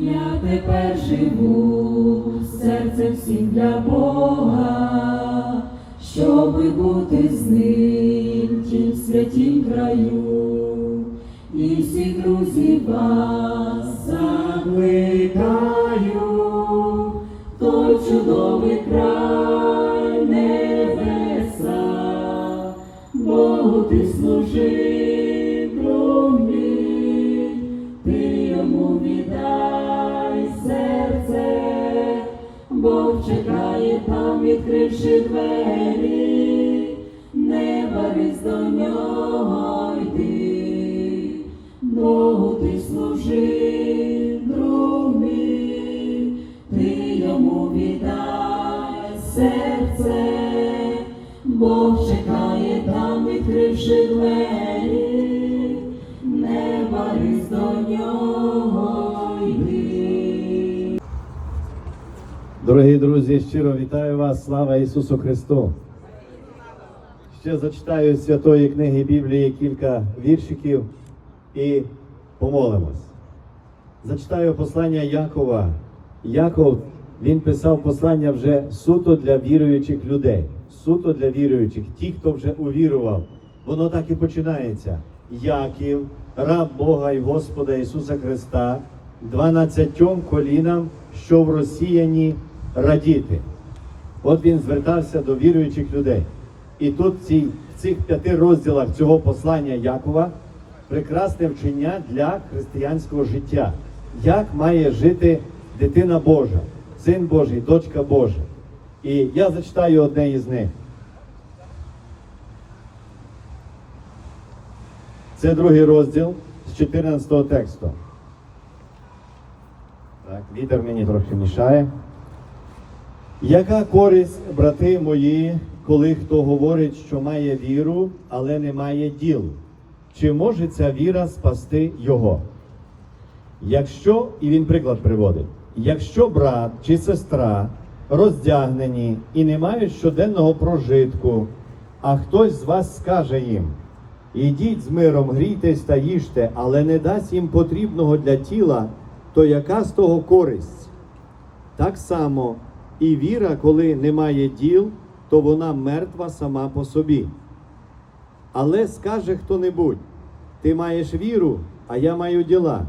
Я тепер живу серцем всім для Бога, щоби бути з ним тім святім краю, і всі друзі вас закликаю, той чудовий барись до нього йди, Богу ти служи, друг мій, ти йому віддай серце, Бог чекає там, відкривши двері, не барись до нього йди. Дорогі друзі, щиро вітаю вас, слава Ісусу Христу! Ще зачитаю з святої книги Біблії кілька віршиків і помолимось. Зачитаю послання Якова. Яков він писав послання вже суто для віруючих людей, суто для віруючих, ті, хто вже увірував. Воно так і починається. Яків, раб Бога і Господа Ісуса Христа, дванадцятьом колінам, що в розсіяні радіти. От він звертався до віруючих людей. І тут в, цих п'яти розділах цього послання Якова прекрасне вчення для християнського життя. Як має жити дитина Божа, син Божий, дочка Божа. І я зачитаю одне із них. Це другий розділ з 14 тексту. Так, вітер мені трохи мішає. Яка користь, брати мої, коли хто говорить, що має віру, але не має діл? Чи може ця віра спасти його? Якщо, і він приклад приводить, якщо брат чи сестра роздягнені і не мають щоденного прожитку, а хтось з вас скаже їм, ідіть з миром, грійтесь та їжте, але не дасть їм потрібного для тіла, то яка з того користь? Так само і віра, коли немає діл, то вона мертва сама по собі. Але скаже хто-небудь, ти маєш віру, а я маю діла.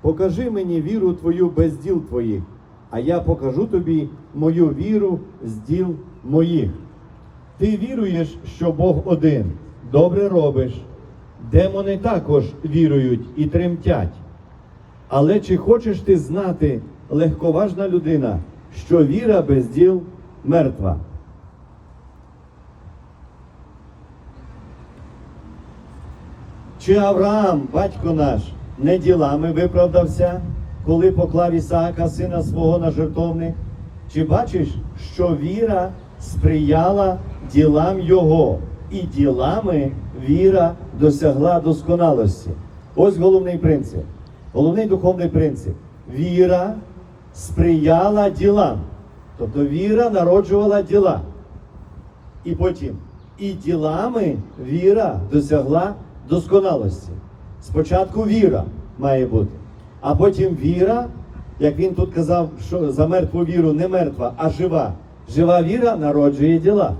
Покажи мені віру твою без діл твоїх, а я покажу тобі мою віру з діл моїх. Ти віруєш, що Бог один, добре робиш. Демони також вірують і тремтять. Але чи хочеш ти знати, легковажна людина, що віра без діл мертва? Чи Авраам, батько наш, не ділами виправдався, коли поклав Ісаака, сина свого на жертовник? Чи бачиш, що віра сприяла ділам Його, і ділами віра досягла досконалості? Ось головний принцип. Головний духовний принцип. Віра сприяла ділам. Тобто віра народжувала діла. І потім і ділами віра досягла досконалості. Спочатку віра має бути, а потім віра, як він тут казав, що за мертву віру не мертва, а жива. Жива віра народжує діла.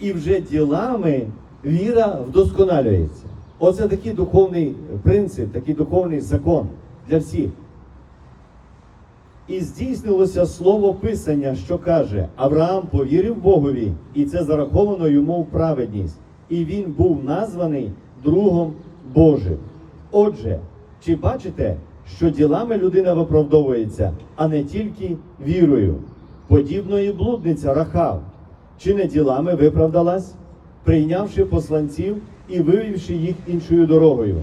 І вже ділами віра вдосконалюється. Оце такий духовний принцип, такий духовний закон для всіх. І здійснилося слово Писання, що каже: Авраам повірив Богові, і це зараховано йому в праведність. І він був названий другом Божим. Отже, чи бачите, що ділами людина виправдовується, а не тільки вірою? Подібно і блудниця Рахав, чи не ділами виправдалась, прийнявши посланців і вивівши їх іншою дорогою?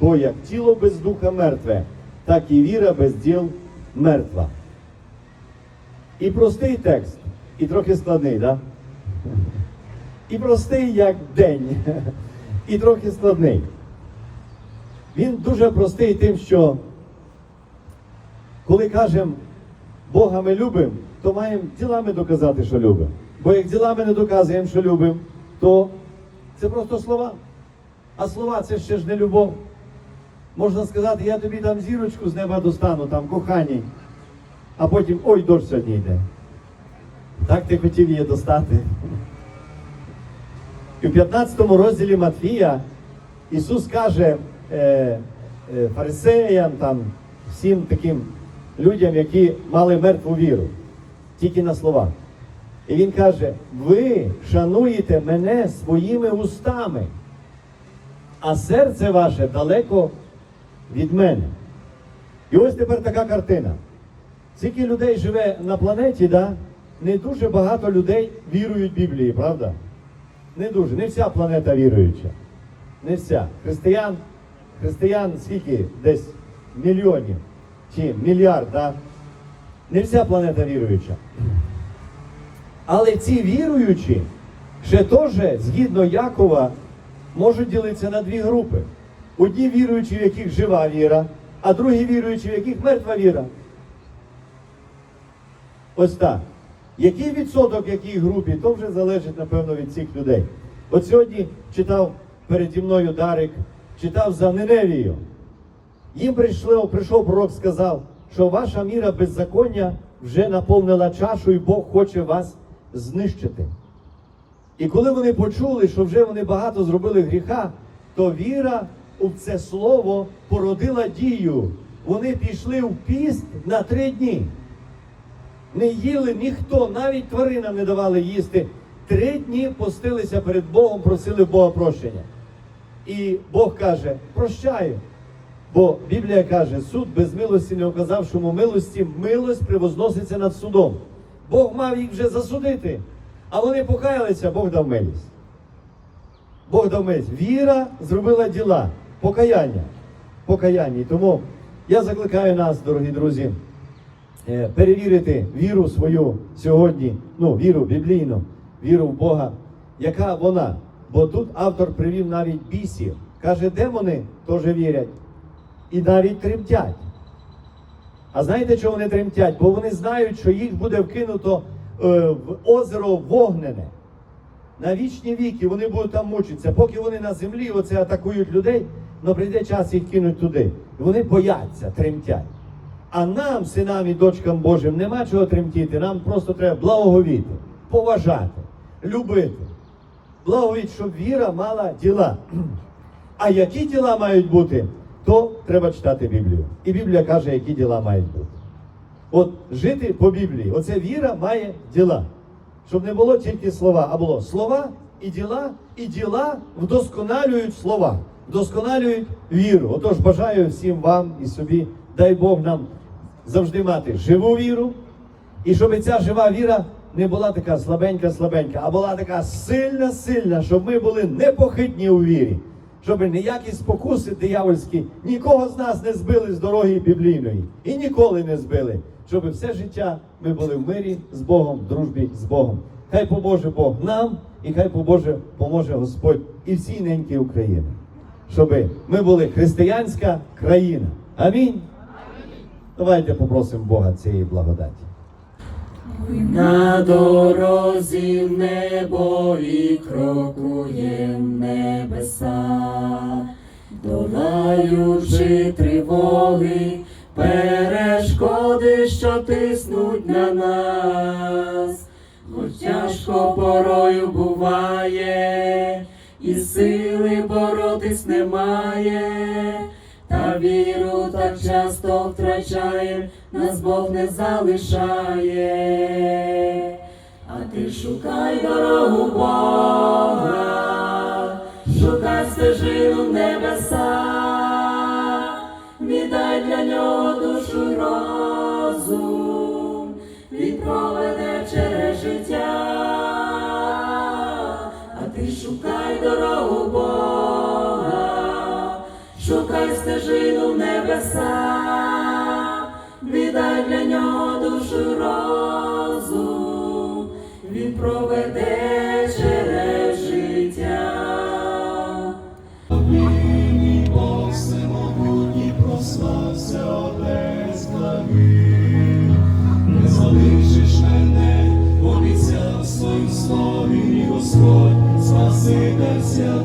Бо як тіло без духа мертве, так і віра без діл мертва. І простий текст, і трохи складний, да? І простий, як день, і трохи складний. Він дуже простий тим, що коли кажемо Бога ми любимо, то маємо ділами доказати, що любимо. Бо як ділами не доказуємо, що любимо, то це просто слова. А слова це ще ж не любов. Можна сказати, я тобі там зірочку з неба достану, там коханій, а потім ой, дощ сьогодні йде. Так ти хотів її достати. І в 15 розділі Матфія Ісус каже е, е, фарисеям, там, всім таким людям, які мали мертву віру, тільки на словах. І Він каже: ви шануєте мене своїми устами, а серце ваше далеко від мене. І ось тепер така картина. Скільки людей живе на планеті, да? не дуже багато людей вірують Біблії, правда? Не дуже. Не вся планета віруюча. Не вся. Християн, християн скільки? Десь мільйонів чи мільярд, да? Не вся планета віруюча. Але ці віруючі ще теж, згідно Якова, можуть ділитися на дві групи. Одні віруючі, в яких жива віра, а другі віруючі, в яких мертва віра. Ось так. Який відсоток якій групі, то вже залежить, напевно, від цих людей. От сьогодні читав переді мною Дарик, читав за Ниневію. Їм прийшло, прийшов пророк, сказав, що ваша міра беззаконня вже наповнила чашу, і Бог хоче вас знищити. І коли вони почули, що вже вони багато зробили гріха, то віра у це слово породила дію. Вони пішли в піст на три дні. Не їли ніхто, навіть тваринам не давали їсти. Три дні постилися перед Богом, просили Бога прощення. І Бог каже, прощаю. Бо Біблія каже, суд без милості не оказавшому милості, милость превозноситься над судом. Бог мав їх вже засудити. А вони покаялися, Бог дав милість. Бог дав милість. Віра зробила діла, покаяння. Покаяння. І тому я закликаю нас, дорогі друзі, перевірити віру свою сьогодні, ну, віру біблійну, віру в Бога, яка вона. Бо тут автор привів навіть бісів. Каже, демони теж вірять. І навіть тремтять. А знаєте, чого вони тремтять? Бо вони знають, що їх буде вкинуто е, в озеро вогнене. На вічні віки вони будуть там мучитися. Поки вони на землі оце атакують людей, але прийде час їх кинуть туди. І вони бояться, тремтять. А нам, синам і дочкам Божим, нема чого тремтіти. Нам просто треба благоговіти, поважати, любити. Благовіть, щоб віра мала діла. А які діла мають бути, то треба читати Біблію. І Біблія каже, які діла мають бути. От жити по Біблії, оце віра має діла. Щоб не було тільки слова, а було слова і діла, і діла вдосконалюють слова, вдосконалюють віру. Отож бажаю всім вам і собі, дай Бог нам завжди мати живу віру, і щоб ця жива віра не була така слабенька-слабенька, а була така сильна-сильна, щоб ми були непохитні у вірі, щоб ніякі спокуси диявольські нікого з нас не збили з дороги біблійної і ніколи не збили, щоб все життя ми були в мирі з Богом, в дружбі з Богом. Хай поможе Бог нам, і хай поможе, поможе Господь і всій неньки України, щоб ми були християнська країна. Амінь. Давайте попросимо Бога цієї благодаті. На дорозі в небо і крокуєм небеса, долаючи тривоги, перешкоди, що тиснуть на нас, хоч тяжко порою буває, і сили боротись немає. Віру так часто втрачаєм, нас Бог не залишає. А ти шукай дорогу Бога, шукай стежину в небеса, віддай для нього душу й розум, він проведе через життя, а ти шукай дорогу шукай стежину в небеса, віддай для нього душу розум, він проведе через життя. Нині Бог всемогутній прослався Отець благий. Не залишиш мене, обіцяв своїм слові, Господь, Спаситель святий.